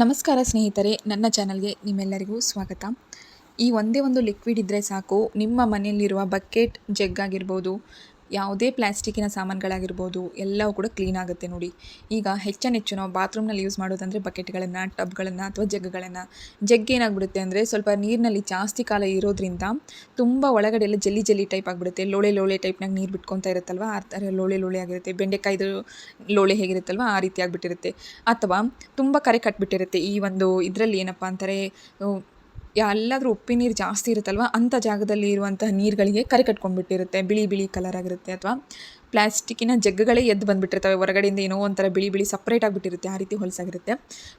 ನಮಸ್ಕಾರ ಸ್ನೇಹಿತರೆ, ನನ್ನ ಚಾನಲ್ಗೆ ನಿಮ್ಮೆಲ್ಲರಿಗೂ ಸ್ವಾಗತ. ಈ ಒಂದೇ ಒಂದು ಲಿಕ್ವಿಡ್ ಇದ್ದರೆ ಸಾಕು, ನಿಮ್ಮ ಮನೆಯಲ್ಲಿರುವ ಬಕೆಟ್ ಜಗ್ ಆಗಿರ್ಬೋದು ಯಾವುದೇ ಪ್ಲಾಸ್ಟಿಕ್ಕಿನ ಸಾಮಾನುಗಳಾಗಿರ್ಬೋದು, ಎಲ್ಲವೂ ಕೂಡ ಕ್ಲೀನ್ ಆಗುತ್ತೆ ನೋಡಿ. ಈಗ ಹೆಚ್ಚನೆಚ್ಚು ನಾವು ಬಾತ್ರೂಮ್ನಲ್ಲಿ ಯೂಸ್ ಮಾಡೋದಂದರೆ ಬಕೆಟ್ಗಳನ್ನು ಟಬ್ಗಳನ್ನು ಅಥವಾ ಜಗ್ಗಳನ್ನು ಜಗ್ ಏನಾಗ್ಬಿಡುತ್ತೆ ಅಂದರೆ ಸ್ವಲ್ಪ ನೀರಿನಲ್ಲಿ ಜಾಸ್ತಿ ಕಾಲ ಇರೋದ್ರಿಂದ ತುಂಬ ಒಳಗಡೆ ಎಲ್ಲ ಜಲ್ಲಿ ಜಲ್ಲಿ ಟೈಪ್ ಆಗಿಬಿಡುತ್ತೆ. ಲೋಳೆ ಲೋಳೆ ಟೈಪ್ನಾಗ ನೀರು ಬಿಟ್ಕೊತಾ ಇರುತ್ತಲ್ವ? ಆ ಥರ ಲೋಳೆ ಲೋಳೆ ಆಗಿರುತ್ತೆ. ಬೆಂಡೆಕಾಯ್ದು ಲೋಳೆ ಹೇಗಿರುತ್ತಲ್ವ? ಆ ರೀತಿ ಆಗಿಬಿಟ್ಟಿರುತ್ತೆ. ಅಥವಾ ತುಂಬ ಕರೆ ಕಟ್ಬಿಟ್ಟಿರುತ್ತೆ ಈ ಒಂದು ಇದರಲ್ಲಿ ಏನಪ್ಪ ಅಂತಾರೆ ಎಲ್ಲಾದರೂ ಉಪ್ಪಿನ ನೀರು ಜಾಸ್ತಿ ಇರುತ್ತಲ್ವ ಅಂಥ ಜಾಗದಲ್ಲಿ ಇರುವಂತಹ ನೀರುಗಳಿಗೆ ಕರೆ ಕಟ್ಕೊಂಡ್ಬಿಟ್ಟಿರುತ್ತೆ, ಬಿಳಿ ಬಿಳಿ ಕಲರ್ ಆಗಿರುತ್ತೆ, ಅಥವಾ ಪ್ಲಾಸ್ಟಿಕ್ಕಿನ ಜಗ್ಗಗಳೇ ಎದ್ದು ಬಂದುಬಿಟ್ಟಿರ್ತವೆ. ಹೊರಗಡೆಯಿಂದ ಏನೋ ಒಂಥರ ಬಿಳಿ ಬಿಳಿ ಸಪ್ರೇಟ್ ಆಗಿಬಿಟ್ಟಿರುತ್ತೆ. ಆ ರೀತಿ ಹೊಲಸಾಗಿರುತ್ತೆ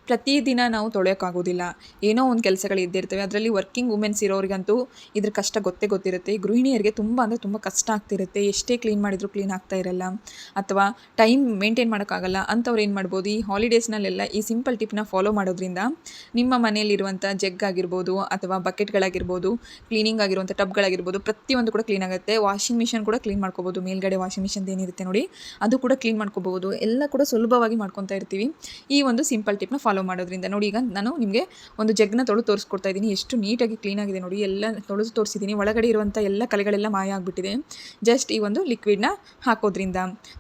ಪ್ರತಿದಿನ ನಾವು ತೊಳೆಯೋಕ್ಕಾಗೋದಿಲ್ಲ. ಏನೋ ಒಂದು ಕೆಲಸಗಳು ಇದ್ದೇ ಇರ್ತವೆ. ಅದರಲ್ಲಿ ವರ್ಕಿಂಗ್ ವುಮೆನ್ಸ್ ಇರೋರಿಗಂತೂ ಇದ್ರ ಕಷ್ಟ ಗೊತ್ತೇ ಗೊತ್ತಿರುತ್ತೆ. ಗೃಹಿಣಿಯರಿಗೆ ತುಂಬ ಅಂದರೆ ತುಂಬ ಕಷ್ಟ ಆಗ್ತಿರುತ್ತೆ. ಎಷ್ಟೇ ಕ್ಲೀನ್ ಮಾಡಿದರೂ ಕ್ಲೀನ್ ಆಗ್ತಾ ಇರಲ್ಲ. ಅಥವಾ ಟೈಮ್ ಮೇಂಟೈನ್ ಮಾಡೋಕ್ಕಾಗಲ್ಲ. ಅಂಥವ್ರು ಏನು ಮಾಡ್ಬೋದು? ಈ ಹಾಲಿಡೇಸ್ನಲ್ಲೆಲ್ಲ ಈ ಸಿಂಪಲ್ ಟಿಪ್ನ ಫಾಲೋ ಮಾಡೋದ್ರಿಂದ ನಿಮ್ಮ ಮನೆಯಲ್ಲಿರುವಂಥ ಜಗ್ ಆಗಿರ್ಬೋದು ಅಥವಾ ಬಕೆಟ್ಗಳಾಗಿರ್ಬೋದು ಕ್ಲೀನಿಂಗ್ ಆಗಿರುವಂಥ ಟಬ್ಗಳಾಗಿರ್ಬೋದು ಪ್ರತಿಯೊಂದು ಕೂಡ ಕ್ಲೀನ್ ಆಗುತ್ತೆ. ವಾಷಿಂಗ್ ಮಿಷನ್ ಕೂಡ ಕ್ಲೀನ್ ಮಾಡ್ಕೋಬೋದು. ಮೇಲ್ಗಡೆ ವಾಷಿಂಗ್ ಮಿಷನ್ ಏನಿರುತ್ತೆ ನೋಡಿ, ಅದು ಕೂಡ ಕ್ಲೀನ್ ಮಾಡ್ಕೋಬಹುದು. ಎಲ್ಲ ಕೂಡ ಸುಲಭವಾಗಿ ಮಾಡ್ಕೊತಾ ಇರ್ತೀವಿ. ಈ ಒಂದು ಸಿಂಪಲ್ ಟಿಪ್ನ ಫಾಲೋ ಮಾಡೋದ್ರಿಂದ ನೋಡಿ, ಈಗ ನಾನು ನಿಮಗೆ ಒಂದು ಜಗ್ನ ತೊಳೆದು ತೋರಿಸ್ಕೊಡ್ತಾ ಇದ್ದೀನಿ. ಎಷ್ಟು ನೀಟಾಗಿ ಕ್ಲೀನ್ ಆಗಿದೆ ನೋಡಿ, ಎಲ್ಲ ತೊಳೆದು ತೋರಿಸಿದ್ದೀನಿ. ಒಳಗಡೆ ಇರುವಂಥ ಎಲ್ಲ ಕಲೆಗಳೆಲ್ಲ ಮಾಯ ಆಗಿಬಿಟ್ಟಿದೆ. ಜಸ್ಟ್ ಈ ಒಂದು ಲಿಕ್ವಿಡ್ನ ಹಾಕೋದ್ರಿಂದ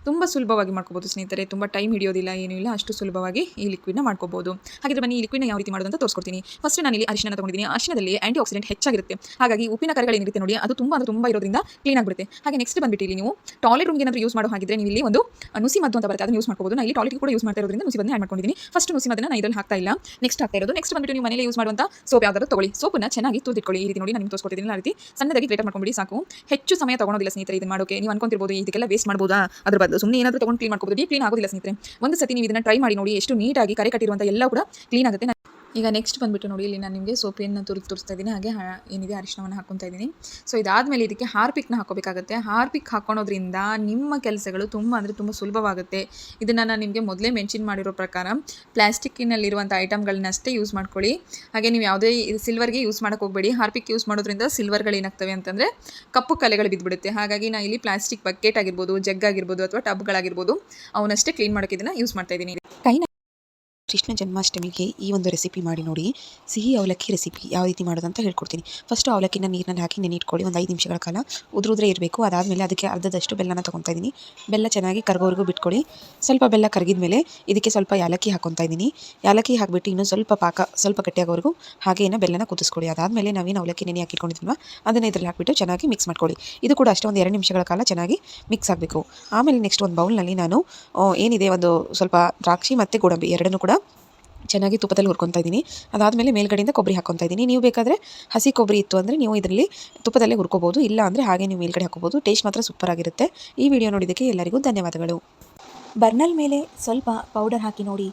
ತುಂಬ ಸುಲಭವಾಗಿ ಮಾಡ್ಕೋಬೋದು ಸ್ನೇಹಿತರೆ. ತುಂಬ ಟೈಮ್ ಹಿಡಿಯೋದಿಲ್ಲ, ಏನೂ ಇಲ್ಲ. ಅಷ್ಟು ಸುಲಭವಾಗಿ ಈ ಲಿಕ್ವಿಡ್ನ ಮಾಡ್ಕೋಬೋದು ಹಾಗಿದ್ರೆ ಬನ್ನಿ, ಈ ಲಿಕ್ವಿಡ್ನ ಯಾವ ರೀತಿ ಮಾಡೋದು ಅಂತ ತೋರಿಸ್ಕೊಡ್ತೀನಿ. ಫಸ್ಟ್ ನಾನು ಇಲ್ಲಿ ಅರಿಶಿನ ತಗೊಂಡಿದ್ದೀನಿ. ಅರಿಶಿನದಲ್ಲಿ ಆ್ಯಂಟಿ ಆಕ್ಸಿಡೆಂಟ್ ಹೆಚ್ಚಾಗಿರುತ್ತೆ. ಹಾಗಾಗಿ ಉಪ್ಪಿನ ಕರೆಗಳೇನಿರುತ್ತೆ ನೋಡಿ, ಅದು ತುಂಬ ಅಂದರೆ ತುಂಬ ಇರೋದ್ರಿಂದ ಕ್ಲೀನ್ ಆಗಿಬಿಡುತ್ತೆ. ಹಾಗೆ ನೆಕ್ಸ್ಟ್ ಬಂದ್ಬಿಟ್ಟು ಇಲ್ಲಿ ನೀವು ಟಾಯ್ಲೆಟ್ ರೂಮ್ಗೆ ಏನಾದರೂ ಯೂಸ್ ಮಾಡೋ ಹಾಗಿದ್ರೆ ನೀವು ಇಲ್ಲಿ ಒಂದು ನುಸಿ ಮದ್ದು ಅಂತ ಬರುತ್ತೆ. ಅದನ್ನು ಯೂಸ್ ಮಾಡ್ಕೋಬೋದು. ನಾನು ಇಲ್ಲಿ ಟಾಯ್ಲೆಟ್ ಕೂಡ ಯೂಸ್ ಮಾಡ್ತಾ ಇರೋದ್ರಿಂದ ನುಸಿ ಮದ್ದನ್ನ ಆ್ಯಡ್ ಮಾಡ್ಕೊಂಡಿದ್ದೀನಿ ಫಸ್ಟ್ ನುಸಿ ಮದ್ದನ್ನು ನಾನು ಇದರಲ್ಲಿ ಹಾಕ್ತಾ ಇಲ್ಲ. ನೆಕ್ಸ್ಟ್ ಹಾಕ್ತಾ ಇರೋದು. ನೆಕ್ಸ್ಟ್ ಬಂದ್ಬಿಟ್ಟು ನೀವು ಮನೇಲಿ ಯೂಸ್ ಮಾಡುವಂಥ ಸೋಪ್ ಯಾವ್ದಾದ್ರು ತಗೊಳ್ಳಿ. ಸೋಪನ್ನ ಚೆನ್ನಾಗಿ ತೂದಿಟ್ಕೊಳ್ಳಿ ಈ ರೀತಿ ನೋಡಿ ನಾನು ನಿಮ್ಗೆ ತೋರಿಸ್ಕೊಟ್ಟಿದ್ದೀನಿ ಆ ರೀತಿ ಸಣ್ಣದಾಗಿ ಗ್ರೇಟ್ ಮಾಡ್ಕೊಂಬಿಡಿ, ಸಾಕು. ಹೆಚ್ಚು ಸಮಯ ತಗೊಳೋದಿಲ್ಲ ಸ್ನೇಹಿತರೆ ಇದನ್ನು ಮಾಡೋಕೆ. ನೀವು ಅನ್ಕೊಂತಿರ್ಬೋದು ಇದಕ್ಕೆಲ್ಲ ವೇಸ್ಟ್ ಮಾಡ್ಬೋದಾ? ಅದ್ರ ಬದಲು ಸುಮ್ಮನೆ ಏನಾದರೂ ತಗೊಂಡು ಕ್ಲೀನ್ ಮಾಡ್ಕೋಬೋದು. ಕ್ಲೀನ್ ಆಗೋದಿಲ್ಲ ಸ್ನೇಹಿತರೆ. ಒಂದು ಸತಿ ನೀವು ಇದನ್ನ ಟ್ರೈ ಮಾಡಿ ನೋಡಿ, ಎಷ್ಟು ನೀಟಾಗಿ ಕರೆ ಕಟ್ಟಿರುವಂಥ ಎಲ್ಲ ಕೂಡ ಕ್ಲೀನ್ ಆಗುತ್ತೆ. ಈಗ ನೆಕ್ಸ್ಟ್ ಬಂದುಬಿಟ್ಟು ನೋಡಿ, ಇಲ್ಲಿ ನಾನು ನಿಮಗೆ ಸೋಪಿಯನ್ನು ತುರಿ, ತೋರಿಸ್ತಾ ಇದ್ದೀನಿ. ಹಾಗೆ ಏನಿದೆ ಅರಿಶಿನವನ್ನು ಹಾಕ್ಕೊತಾ ಇದ್ದೀನಿ. ಸೊ ಇದಾದಮೇಲೆ ಇದಕ್ಕೆ ಹಾರ್ಪಿಕ್ನ ಹಾಕೋಬೇಕಾಗುತ್ತೆ ಹಾರ್ಪಿಕ್ ಹಾಕೊಳೋದ್ರಿಂದ ನಿಮ್ಮ ಕೆಲಸಗಳು ತುಂಬ ಅಂದರೆ ತುಂಬ ಸುಲಭವಾಗುತ್ತೆ. ಇದನ್ನು ನಾನು ನಿಮಗೆ ಮೊದಲೇ ಮೆನ್ಷನ್ ಮಾಡಿರೋ ಪ್ರಕಾರ ಪ್ಲಾಸ್ಟಿಕ್ಕಿನಲ್ಲಿರುವಂಥ ಐಟಮ್ಗಳನ್ನಷ್ಟೇ ಯೂಸ್ ಮಾಡ್ಕೊಳ್ಳಿ. ಹಾಗೆ ನೀವು ಯಾವುದೇ ಸಿಲ್ವರ್ಗೆ ಯೂಸ್ ಮಾಡೋಕೆ ಹೋಗಬೇಡಿ. ಹಾರ್ಪಿಕ್ ಯೂಸ್ ಮಾಡೋದ್ರಿಂದ ಸಿಲ್ವರ್ಗಳು ಏನಾಗ್ತವೆ ಅಂತಂದರೆ ಕಪ್ಪು ಕಲೆಗಳು ಬಿದ್ದುಬಿಡುತ್ತೆ ಹಾಗಾಗಿ ನಾನು ಇಲ್ಲಿ ಪ್ಲಾಸ್ಟಿಕ್ ಬಕೆಟ್ ಆಗಿರ್ಬೋದು ಜಗ್ ಆಗಿರ್ಬೋದು ಅಥವಾ ಟಬ್ಗಳಾಗಿರ್ಬೋದು ಅವನ್ನಷ್ಟೇ ಕ್ಲೀನ್ ಮಾಡೋಕ್ಕೆ ಇದನ್ನು ಯೂಸ್ ಮಾಡ್ತಾ ಇದ್ದೀನಿ. ಕೈನ ಕೃಷ್ಣ ಜನ್ಮಾಷ್ಟಮಿಗೆ ಈ ಒಂದು ರೆಸಿಪಿ ಮಾಡಿ ನೋಡಿ. ಸಿಹಿ ಅವಲಕ್ಕಿ ರೆಸಿಪಿ ಯಾವ ರೀತಿ ಮಾಡೋದಂತ ಹೇಳ್ಕೊಡ್ತೀನಿ. ಫಸ್ಟು ಅವಲಕ್ಕಿನ ನೀರಿನಲ್ಲಿ ಹಾಕಿ ನೆನಿಟ್ಕೊಳ್ಳಿ ಒಂದು ಐದು ನಿಮಿಷಗಳ ಕಾಲ ಉದುರುದ್ರೆ ಇರಬೇಕು. ಅದಾದಮೇಲೆ ಅದಕ್ಕೆ ಅರ್ಧದಷ್ಟು ಬೆಲ್ಲನ ತೊಗೊತಾ ಇದ್ದೀನಿ. ಬೆಲ್ಲ ಚೆನ್ನಾಗಿ ಕರಗೋವರೆಗೂ ಬಿಟ್ಕೊಳ್ಳಿ. ಸ್ವಲ್ಪ ಬೆಲ್ಲ ಕರಗಿದ ಮೇಲೆ ಇದಕ್ಕೆ ಸ್ವಲ್ಪ ಯಾಲಕ್ಕಿ ಹಾಕೊತಾ ಇದ್ದೀನಿ. ಯಾಲಕ್ಕಿ ಹಾಕಿಬಿಟ್ಟು ಇನ್ನೂ ಸ್ವಲ್ಪ ಪಾಕ ಸ್ವಲ್ಪ ಗಟ್ಟಿಯಾಗೋವರೆಗೂ ಹಾಗೆ ಏನೋ ಬೆಲ್ಲನ ಕುದಿಸ್ಕೊಳ್ಳಿ. ಅದಾದಮೇಲೆ ನಾವೇನು ಅವಲಕ್ಕಿ ನೆನೆ ಹಾಕಿಟ್ಕೊಂಡಿದ್ವಲ್ವ? ಅದನ್ನು ಇದರಲ್ಲಿ ಹಾಕಿಬಿಟ್ಟು ಚೆನ್ನಾಗಿ ಮಿಕ್ಸ್ ಮಾಡ್ಕೊಳ್ಳಿ. ಇದು ಕೂಡ ಅಷ್ಟೇ ಒಂದು ಎರಡು ನಿಮಿಷಗಳ ಕಾಲ ಚೆನ್ನಾಗಿ ಮಿಕ್ಸ್ ಆಗಬೇಕು. ಆಮೇಲೆ ನೆಕ್ಸ್ಟ್ ಒಂದು ಬೌಲ್ನಲ್ಲಿ ನಾನು ಏನಿದೆ ಒಂದು ಸ್ವಲ್ಪ ದ್ರಾಕ್ಷಿ ಮತ್ತು ಗೋಡಂಬಿ ಎರಡನ್ನೂ ಕೂಡ ಚೆನ್ನಾಗಿ ತುಪ್ಪದಲ್ಲಿ ಹುರ್ಕೊತಾ ಇದ್ದೀನಿ. ಅದಾದಮೇಲೆ ಮೇಲ್ಗಡೆಯಿಂದ ಕೊಬ್ಬರಿ ಹಾಕ್ಕೊತಾ ಇದ್ದೀನಿ. ನೀವು ಬೇಕಾದರೆ ಹಸಿ ಕೊಬ್ಬರಿ ಇತ್ತು ಅಂದರೆ ನೀವು ಇದರಲ್ಲಿ ತುಪ್ಪದಲ್ಲೇ ಹುರ್ಕೋಬೋದು ಇಲ್ಲ ಅಂದರೆ ಹಾಗೆ ನೀವು ಮೇಲ್ಗಡೆ ಹಾಕೋಬೋದು ಟೇಸ್ಟ್ ಮಾತ್ರ ಸೂಪರ್ ಆಗಿರುತ್ತೆ. ಈ ವಿಡಿಯೋ ನೋಡಿದ್ದಕ್ಕೆ ಎಲ್ಲರಿಗೂ ಧನ್ಯವಾದಗಳು. ಬರ್ನಲ್ ಮೇಲೆ ಸ್ವಲ್ಪ ಪೌಡರ್ ಹಾಕಿ ನೋಡಿ.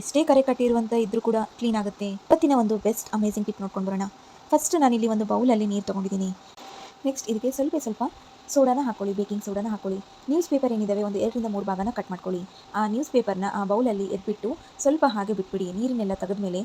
ಎಷ್ಟೇ ಕರೆ ಕಟ್ಟಿರುವಂಥ ಇದ್ರೂ ಕೂಡ ಕ್ಲೀನ್ ಆಗುತ್ತೆ. ಇವತ್ತಿನ ಒಂದು ಬೆಸ್ಟ್ ಅಮೇಝಿಂಗ್ ಟಿಪ್ ನೋಡ್ಕೊಂಡು ಬರೋಣ. ಫಸ್ಟ್ ನಾನಿಲ್ಲಿ ಒಂದು ಬೌಲಲ್ಲಿ ನೀರು ತೊಗೊಂಡಿದ್ದೀನಿ. ನೆಕ್ಸ್ಟ್ ಇದಕ್ಕೆ ಸ್ವಲ್ಪ ಸ್ವಲ್ಪ ಸೋಡಾನ ಹಾಕ್ಕೊಳ್ಳಿ ಬೇಕಿಂಗ್ ಸೋಡಾನ ಹಾಕ್ಕೊಳ್ಳಿ ನ್ಯೂಸ್ ಪೇಪರ್ ಏನಿದ್ದಾವೆ ಒಂದು ಎರಡರಿಂದ ಮೂರು ಭಾಗನ ಕಟ್ ಮಾಡ್ಕೊಳ್ಳಿ. ಆ ನ್ಯೂಸ್ ಪೇಪರ್ನ ಆ ಬೌಲಲ್ಲಿ ಎದ್ಬಿಟ್ಟು ಸ್ವಲ್ಪ ಹಾಗೆ ಬಿಟ್ಬಿಡಿ. ನೀರನ್ನೆಲ್ಲ ತೆಗೆದ್ಮೇಲೆ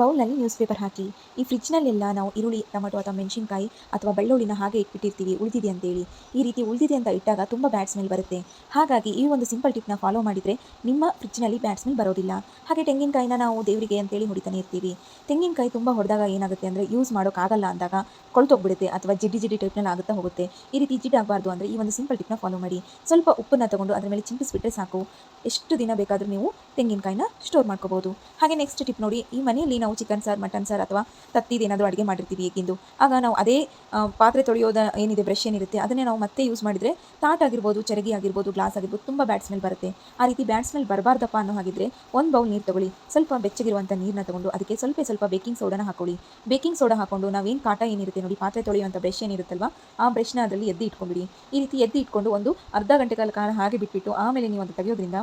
ಬೌಲಲ್ಲಿ ನ್ಯೂಸ್ ಪೇಪರ್ ಹಾಕಿ. ಈ ಫ್ರಿಜ್ನಲ್ಲೆಲ್ಲ ನಾವು ಈರುಳ್ಳಿ, ಟೊಮೊಟೊ ಅಥವಾ ಮೆಣಸಿನ್ಕಾಯಿ ಅಥವಾ ಬೆಳ್ಳುಳ್ಳಿನ ಹಾಗೆ ಇಟ್ಬಿಟ್ಟಿರ್ತೀವಿ. ಉಳಿದಿದೆ ಅಂತೇಳಿ. ಈ ರೀತಿ ಉಳಿದಿದೆ ಅಂತ ಇಟ್ಟಾಗ ತುಂಬ ಬ್ಯಾಡ್ ಸ್ಮೆಲ್ ಬರುತ್ತೆ. ಹಾಗಾಗಿ ಈ ಒಂದು ಸಿಂಪಲ್ ಟಿಪ್ನ ಫಾಲೋ ಮಾಡಿದರೆ ನಿಮ್ಮ ಫ್ರಿಜ್ನಲ್ಲಿ ಬ್ಯಾಡ್ ಸ್ಮೆಲ್ ಬರೋದಿಲ್ಲ. ಹಾಗೆ ತೆಂಗಿನಕಾಯಿನ ನಾವು ದೇವರಿಗೆ ಅಂತೇಳಿ ಹೊಡಿತಾನೆ ಇರ್ತೀವಿ. ತೆಂಗಿನಕಾಯಿ ತುಂಬ ಹೊಡೆದಾಗ ಏನಾಗುತ್ತೆ ಅಂದರೆ ಯೂಸ್ ಮಾಡೋಕ್ಕಾಗಲ್ಲ ಅಂದಾಗ ಕೊಳ್ತೋಗ್ಬಿಡುತ್ತೆ ಅಥವಾ ಜಿಡ್ಡಿ ಜಿಡ್ಡಿ ಟೈಪ್ನಲ್ಲಿ ಆಗುತ್ತಾ ಹೋಗುತ್ತೆ. ಈ ರೀತಿ ಜಿಡ್ಡಾಗಬಾರ್ದು ಅಂದರೆ ಈ ಒಂದು ಸಿಂಪಲ್ ಟಿಪ್ನ ಫಾಲೋ ಮಾಡಿ. ಸ್ವಲ್ಪ ಉಪ್ಪನ್ನು ತಗೊಂಡು ಅದರ ಮೇಲೆ ಚಿಂಪಿಸಿಬಿಟ್ರೆ ಸಾಕು. ಎಷ್ಟು ದಿನ ಬೇಕಾದರೂ ನೀವು ತೆಂಗಿನಕಾಯಿನ ಸ್ಟೋರ್ ಮಾಡ್ಕೋಬೋದು ಹಾಗೆ ನೆಕ್ಸ್ಟ್ ಟಿಪ್ ನೋಡಿ, ಈ ಮನೆಯಲ್ಲಿ ನಾವು ಚಿಕನ್ ಸಾರು ಮಟನ್ ಸಾರು ಅಥವಾ ತತ್ತಿದೇನಾದರೂ ಅಡುಗೆ ಮಾಡಿರ್ತೀವಿ ಈಗಿಂದು ಆಗ ನಾವು ಅದೇ ಪಾತ್ರೆ ತೊಳೆಯೋದ ಏನಿದೆ ಬ್ರಷ್ ಏನಿರುತ್ತೆ, ಅದನ್ನೇ ನಾವು ಮತ್ತೆ ಯೂಸ್ ಮಾಡಿದರೆ ತಾಟ್ ಆಗಿರ್ಬೋದು, ಚರಗಿ ಆಗಿರ್ಬೋದು ಗ್ಲಾಸ್ ಆಗಿರ್ಬೋದು, ತುಂಬ ಬ್ಯಾಡ್ ಸ್ಮೆಲ್ ಬರುತ್ತೆ. ಆ ರೀತಿ ಬ್ಯಾಡ್ ಸ್ಮೆಲ್ ಬರಬಾರ್ದಪ್ಪ ಅನ್ನೋ ಹಾಗಿದ್ರೆ ಒಂದು ಬೌಲ್ ನೀರು ತಗೊಳ್ಳಿ. ಸ್ವಲ್ಪ ಬೆಚ್ಚಗಿರುವಂಥ ನೀರನ್ನ ತಗೊಂಡು ಅದಕ್ಕೆ ಸ್ವಲ್ಪ ಸ್ವಲ್ಪ ಬೇಕಿಂಗ್ ಸೋಡಾನ ಹಾಕೊಳ್ಳಿ. ಬೇಕಿಂಗ್ ಸೋಡಾ ಹಾಕೊಂಡು ನಾವೇನು ಕಾಟ ಏನಿರುತ್ತೆ ನೋಡಿ, ಪಾತ್ರೆ ತೊಳೆಯುವಂಥ ಬ್ರಷ್ ಏನಿರುತ್ತಲ್ವ, ಆ ಬ್ರಷ್ನ ಅದರಲ್ಲಿ ಎದ್ದು ಈ ರೀತಿ ಎದ್ದು ಇಟ್ಕೊಂಡು ಒಂದು ಅರ್ಧ ಗಂಟೆ ಕಾಲ ಕಾಲ ಹಾಗೆ ಬಿಟ್ಬಿಟ್ಟು ಆಮೇಲೆ ನೀವು ಅದು ತೆಗೆಯೋದ್ರಿಂದ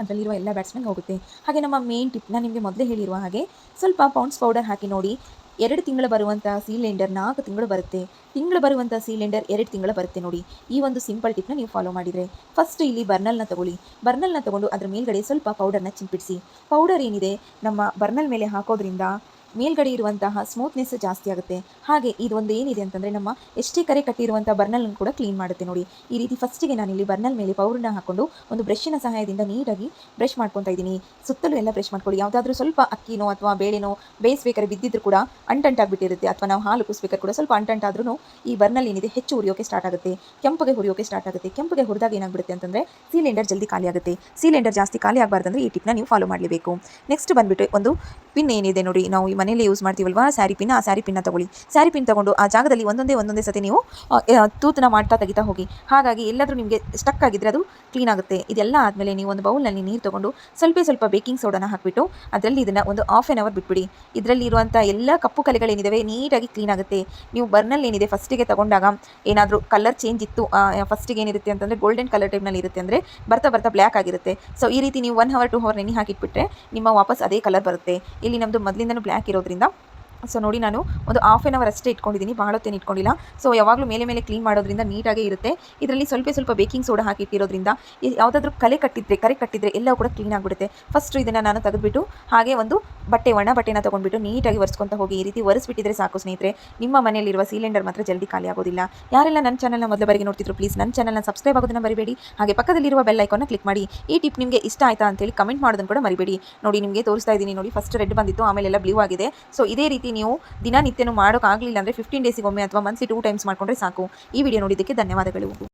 ಅದರಲ್ಲಿರುವ ಎಲ್ಲ ಬ್ಯಾಟ್ಸ್ಮನ್ ಹೋಗುತ್ತೆ. ಹಾಗೆ ನಮ್ಮ ಮೇನ್ ಟಿಪ್ ನಾನು ನಿಮಗೆ ಮೊದಲೇ ಹೇಳಿರುವ ಹಾಗೆ ಸ್ವಲ್ಪ ಪೌಂಡ್ಸ್ ಪೌಡರ್ ಹಾಕಿ ನೋಡಿ. ಎರಡು ತಿಂಗಳು ಬರುವಂಥ ಸಿಲಿಂಡರ್ ನಾಲ್ಕು ತಿಂಗಳು ಬರುತ್ತೆ. ತಿಂಗಳು ಬರುವಂಥ ಸಿಲಿಂಡರ್ ಎರಡು ತಿಂಗಳು ಬರುತ್ತೆ ನೋಡಿ. ಈ ಒಂದು ಸಿಂಪಲ್ ಟಿಪ್ನ ನೀವು ಫಾಲೋ ಮಾಡಿದರೆ. ಫಸ್ಟ್ ಇಲ್ಲಿ ಬರ್ನಲ್ನ ತಗೊಳ್ಳಿ. ಬರ್ನಲ್ನ ತಗೊಂಡು ಅದರ ಮೇಲ್ಗಡೆ ಸ್ವಲ್ಪ ಪೌಡರ್ನ ಚಿಂಪಿಡಿಸಿ ಪೌಡರ್ ಏನಿದೆ? ನಮ್ಮ ಬರ್ನಲ್ ಮೇಲೆ ಹಾಕೋದ್ರಿಂದ ಮೇಲ್ಗಡೆ ಇರುವಂತಹ ಸ್ಮೂತ್ನೆಸ್ ಜಾಸ್ತಿ ಆಗುತ್ತೆ. ಹಾಗೆ ಇದು ಒಂದು ಏನಿದೆ ಅಂತಂದರೆ ನಮ್ಮ ಎಷ್ಟೇ ಕರೆ ಕಟ್ಟಿರುವಂಥ ಬರ್ನಲ್ನ ಕೂಡ ಕ್ಲೀನ್ ಮಾಡುತ್ತೆ ನೋಡಿ. ಈ ರೀತಿ ಫಸ್ಟಿಗೆ ನಾನಿಲ್ಲಿ ಬರ್ನಲ್ ಮೇಲೆ ಪೌಡರ್ನ ಹಾಕೊಂಡು ಒಂದು ಬ್ರಷ್ಷಿನ ಸಹಾಯದಿಂದ ನೀಟಾಗಿ ಬ್ರಷ್ ಮಾಡ್ಕೊತಾ ಇದ್ದೀನಿ. ಸುತ್ತಲೂ ಎಲ್ಲ ಬ್ರಷ್ ಮಾಡ್ಕೊಳ್ಳಿ. ಯಾವುದಾದ್ರೂ ಸ್ವಲ್ಪ ಅಕ್ಕಿನೋ ಅಥವಾ ಬೇಳೆನೋ ಬೇಯಿಸ್ಬೇಕಾದ್ರೆ ಬಿದ್ದಿದ್ರು ಕೂಡ ಅಂಟಂಟಾಗ್ಬಿಟ್ಟಿರುತ್ತೆ. ಅಥವಾ ನಾವು ಹಾಲು ಕುಸ್ಬೇಕಾದ್ರೆ ಕೂಡ ಸ್ವಲ್ಪ ಅಂಟಂಟಾದ್ರೂ ಈ ಬರ್ನಲ್ ಏನಿದೆ ಹೆಚ್ಚು ಉರಿಯೋಕೆ ಸ್ಟಾರ್ಟ್ ಆಗುತ್ತೆ. ಕೆಂಪಗೆ ಹುರಿಯೋಕೆ ಸ್ಟಾರ್ಟ್ ಆಗುತ್ತೆ. ಕೆಂಪಗೆ ಹುರಿದಾಗ ಏನಾಗ್ಬಿಡುತ್ತೆ ಅಂತಂದರೆ ಸಿಲಿಂಡರ್ ಜಲ್ದಿ ಖಾಲಿ ಆಗುತ್ತೆ. ಸಿಲಿಂಡರ್ ಜಾಸ್ತಿ ಖಾಲಿ ಆಗಬಾರ್ದಂದ್ರೆ ಈ ಟಿಪ್ನ ನೀವು ಫಾಲೋ ಮಾಡಲೇಬೇಕು. ನೆಕ್ಸ್ಟ್ ಬಂದುಬಿಟ್ಟು ಒಂದು ಪಿನ್ ಏನಿದೆ ನೋಡಿ. ನಾವು ಮನೇಲಿ ಯೂಸ್ ಮಾಡ್ತೀವಲ್ವಾ? ಸ್ಯಾರಿ ಪಿನ್ ಆ ಸ್ಯಾರಿ ಪಿನ್ನ ತಗೊಳ್ಳಿ. ಸ್ಯಾರಿ ಪಿನ್ ತಗೊಂಡು ಆ ಜಾಗದಲ್ಲಿ ಒಂದೊಂದೇ ಒಂದೊಂದೇ ಸತಿ ನೀವು ತೂತನ ಮಾಡ್ತಾ ತೆಗಿತಾ ಹೋಗಿ. ಹಾಗಾಗಿ ಎಲ್ಲಾದರೂ ನಿಮಗೆ ಸ್ಟಕ್ ಆಗಿದ್ರೆ ಅದು ಕ್ಲೀನ್ ಆಗುತ್ತೆ. ಇದೆಲ್ಲ ಆದಮೇಲೆ ನೀವು ಒಂದು ಬೌಲ್ನಲ್ಲಿ ನೀರು ತಗೊಂಡು ಸ್ವಲ್ಪ ಸ್ವಲ್ಪ ಬೇಕಿಂಗ್ ಸೋಡಾನ ಹಾಕಿಬಿಟ್ಟು ಅದರಲ್ಲಿ ಇದನ್ನು ಒಂದು ಹಾಫ್ ಆನ್ ಅವರ್ ಬಿಟ್ಬಿಡಿ. ಇದರಲ್ಲಿ ಇರುವಂಥ ಎಲ್ಲ ಕಪ್ಪು ಕಲೆಗಳೇನಿದಾವೆ, ನೀಟಾಗಿ ಕ್ಲೀನ್ ಆಗುತ್ತೆ. ನೀವು ಬರ್ನಲ್ಲಿ ಏನಿದೆ ಫಸ್ಟಿಗೆ ತಗೊಂಡಾಗ ಏನಾದರೂ ಕಲರ್ ಚೇಂಜ್ ಇತ್ತು ಫಸ್ಟಿಗೆ ಏನಿರುತ್ತೆ ಅಂತಂದರೆ ಗೋಲ್ಡನ್ ಕಲರ್ ಟೈಪ್ನಲ್ಲಿ ಇರುತ್ತೆ ಅಂದರೆ ಬರ್ತಾ ಬರ್ತಾ ಬ್ಲ್ಯಾಕ್ ಆಗಿರುತ್ತೆ. ಸೊ ಈ ರೀತಿ ನೀವು ಒನ್ ಅವರ್ ಟು ಹವರ್ ನೆನೆ ಹಾಕಿಟ್ಬಿಟ್ರೆ ನಿಮ್ಮ ವಾಪಸ್ ಅದೇ ಕಲರ್ ಬರುತ್ತೆ. ಇಲ್ಲಿ ನಮ್ಮದು ಮೊದಲಿಂದನೂ ಬ್ಲ್ಯಾಕ್ ಇರೋದ್ರಿಂದ ಸೊ ನೋಡಿ ನಾನು ಒಂದು ಹಾಫ್ ಆನ್ ಅವರ್ ಅಷ್ಟೇ ಇಟ್ಕೊಂಡಿದ್ದೀನಿ. ಬಹಳ ಹೊತ್ತೇನು ಇಟ್ಕೊಂಡಿಲ್ಲ. ಸೊ ಯಾವಾಗಲೂ ಮೇಲೆ ಮೇಲೆ ಕ್ಲೀನ್ ಮಾಡೋದ್ರಿಂದ ನೀಟಾಗೇ ಇರುತ್ತೆ. ಇದರಲ್ಲಿ ಸ್ವಲ್ಪ ಸ್ವಲ್ಪ ಬೇಕಿಂಗ್ ಸೋಡಾ ಹಾಕಿಟ್ಟಿರೋದ್ರಿಂದ ಯಾವುದಾದ್ರೂ ಕಲೆ ಕಟ್ಟಿದ್ರೆ, ಕರೆ ಕಟ್ಟಿದ್ರೆ ಎಲ್ಲವೂ ಕೂಡ ಕ್ಲೀನ್ ಆಗಿಬಿಡುತ್ತೆ. ಫಸ್ಟ್ ಇದನ್ನು ನಾನು ತೆಗೆದುಬಿಟ್ಟು ಹಾಗೆ ಒಂದು ಬಟ್ಟೆ, ಒಣ ಬಟ್ಟೆನ ತೊಗೊಂಡ್ಬಿಟ್ಟು ನೀಟಾಗಿ ಒರೆಸ್ಕೊತ ಹೋಗಿ ಈ ರೀತಿ ಒರೆಸ್ಬಿಟ್ಟಿದ್ರೆ ಸಾಕು ಸ್ನೇಹಿತರೆ. ನಿಮ್ಮ ಮನೆಯಲ್ಲಿರುವ ಸಿಲಿಂಡರ್ ಮಾತ್ರ ಜಲ್ದಿ ಖಾಲಿ ಆಗೋದಿಲ್ಲ. ಯಾರೆಲ್ಲ ನನ್ನ ಚಾನಲ್ನ ಮೊದಲ ಬಾರಿಗೆ ನೋಡ್ತಿದ್ರು ಪ್ಲೀಸ್ ನನ್ನ ಚಾನಲ್ನ ಸಬ್ಸ್ಕ್ರೈಬ್ ಆಗೋದನ್ನ ಮರಿಬೇಡಿ. ಹಾಗೆ ಪಕ್ಕದಲ್ಲಿರುವ ಬೆಲ್ ಐಕಾನ್ನ ಕ್ಲಿಕ್ ಮಾಡಿ. ಈ ಟಿಪ್ ನಿಮಗೆ ಇಷ್ಟ ಆಯ್ತಾ ಅಂತೇಳಿ ಕಮೆಂಟ್ ಮಾಡೋದನ್ನು ಕೂಡ ಮರಿಬೇಡಿ. ನೋಡಿ, ನಿಮಗೆ ತೋರಿಸ್ತಾ ಇದ್ದೀನಿ ನೋಡಿ ಫಸ್ಟ್ ರೆಡ್ ಬಂದಿತ್ತು ಆಮೇಲೆ ಎಲ್ಲ ಬ್ಲೂ ಆಗಿದೆ. ಸೊ ಇದೇ ರೀತಿ ನೀವು ದಿನನಿತ್ಯನೂ ಮಾಡೋಕ್ಕಾಗಲಿಲ್ಲ ಅಂದರೆ ಫಿಫ್ಟೀನ್ ಡೇಸಿಗೊಮ್ಮೆ ಅಥವಾ ಮಂತ್ಲಿ ಟೂ ಟೈಮ್ಸ್ ಮಾಡ್ಕೊಂಡ್ರೆ ಸಾಕು. ಈ ವಿಡಿಯೋ ನೋಡಿದ್ದಕ್ಕೆ ಧನ್ಯವಾದಗಳು.